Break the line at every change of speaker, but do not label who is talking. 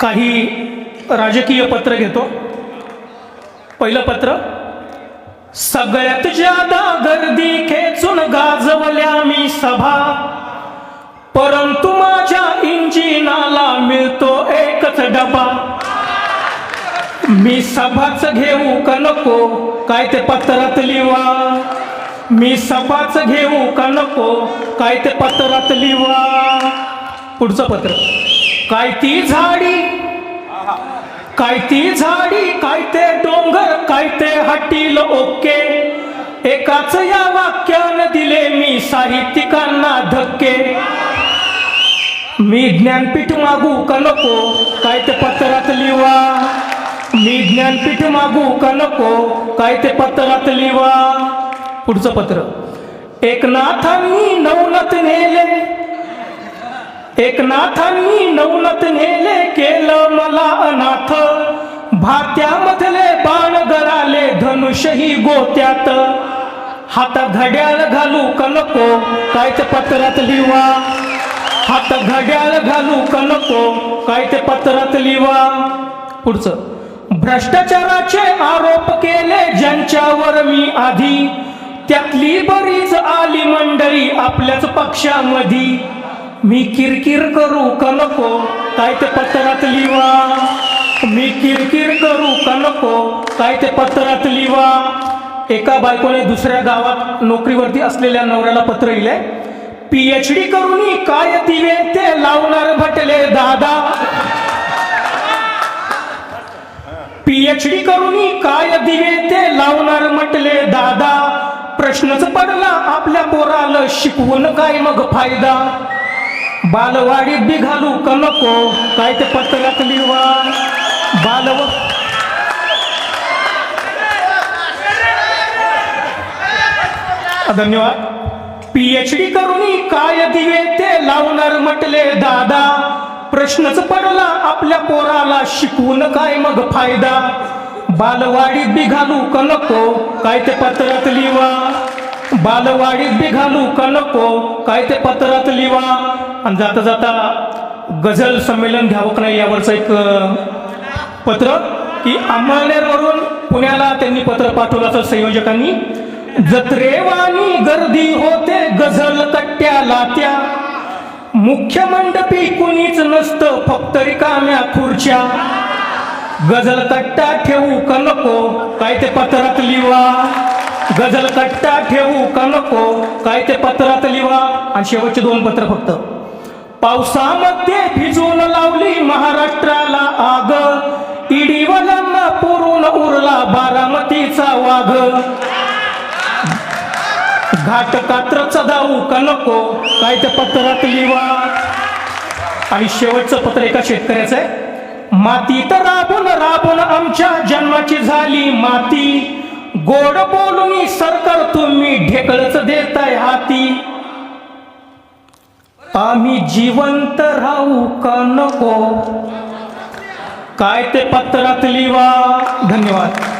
काही राजकीय पत्र घेतो. पहिलं पत्र सगळ्यात ज्यादा गर्दी खेचून गाजवल्या मी सभा. परंतु माझ्या इंजिनाला मिळतो एकच डबा. मी सभाच घेऊ का नको? काय ते पत्रात लिवा. मी सभाच घेऊ का नको? काय ते पत्रात लिवा. पुढचं पत्र. काय ती झाडी? काय ती झाडी? काय ते डोंगर? काय ते हटील ओके? एकाच या वाक्यानं दिले मी साहित्यिकांना धक्के. मी ज्ञानपीठ मागू का नको? काय ते पत्रात लिवा? मी ज्ञानपीठ मागू का नको? काय ते पत्रात लिवा? पुढचं पत्र. एकनाथांनी नवनत नेले. एकनाथांनी नवनत नेले केलं मला अनाथ. भात्यामधले बाण गळाले धनुषही गोत्यात. हात घड्याळ घालू का नको काय ते पत्रात लिवा. हात घड्याळ घालू का नको काय ते पत्रात लिवा. पुढचं. भ्रष्टाचाराचे आरोप केले ज्यांच्यावर मी आधी. त्यातली बरीच आली मंडळी आपल्याच पक्षामधी. मी किरकिर करू का नको? काय ते पत्रात लिवा. मी किरकिर करू का नको? काय ते पत्रात लिवा. एका बायकोने दुसऱ्या गावात नोकरीवरती असलेल्या नवऱ्याला पत्र लिहिलंय पीएच डी करून काय दिवे ते लावणार भटले दादा? पीएच डी करून काय दिवे ते लावणार म्हटले दादा? प्रश्नच पडला आपल्या पोराला शिकवून काय मग फायदा? बालवाडीत बी घालू का नको? काय ते पत्रात लिहा बालव धन्यवाद. पीएच डी करून काय दिवे ते लावणार म्हटले दादा. प्रश्नच पडला आपल्या पोराला शिकवून काय मग फायदा? बालवाडीत बी घालू का नको? काय ते पत्रात लिवा बालवाडीत बी घालू का नको काय ते पत्रात लिवा. आणि जाता जाता गझल संमेलन घ्यावं का नाही यावरचं एक पत्र की अंमळनेरवरून पुण्याला त्यांनी पत्र पाठवलं असं संयोजकांनी. जत्रेवानी गर्दी होते गझल कट्ट्याला त्या मुख्य मंडपी कुणीच नसतं फक्त रिकाम्या खुर्च्या. गझल कट्टा ठेवू का नको काय ते पत्रात लिवा. गझल कट्टा ठेवू का नको? काय ते पत्रात लिवा. आणि शेवटचे दोन पत्र फक्त. पावसामध्ये भिजून लावली महाराष्ट्राला आग. इडीवाल्यांना पुरून उरला बारामतीचा वाघ. घाट कात्र चदावू का नको? काय त्या पत्रात लिवा. आणि शेवटचं पत्र एका शेतकऱ्याचं आहे. मातीत राबून राबून आमच्या जन्माची झाली माती. गोड बोलून सरकार तुम्ही ढेकळच देताय हाती. आम्ही जिवंत राहू का नको? काय ते पत्रात लिवा. धन्यवाद.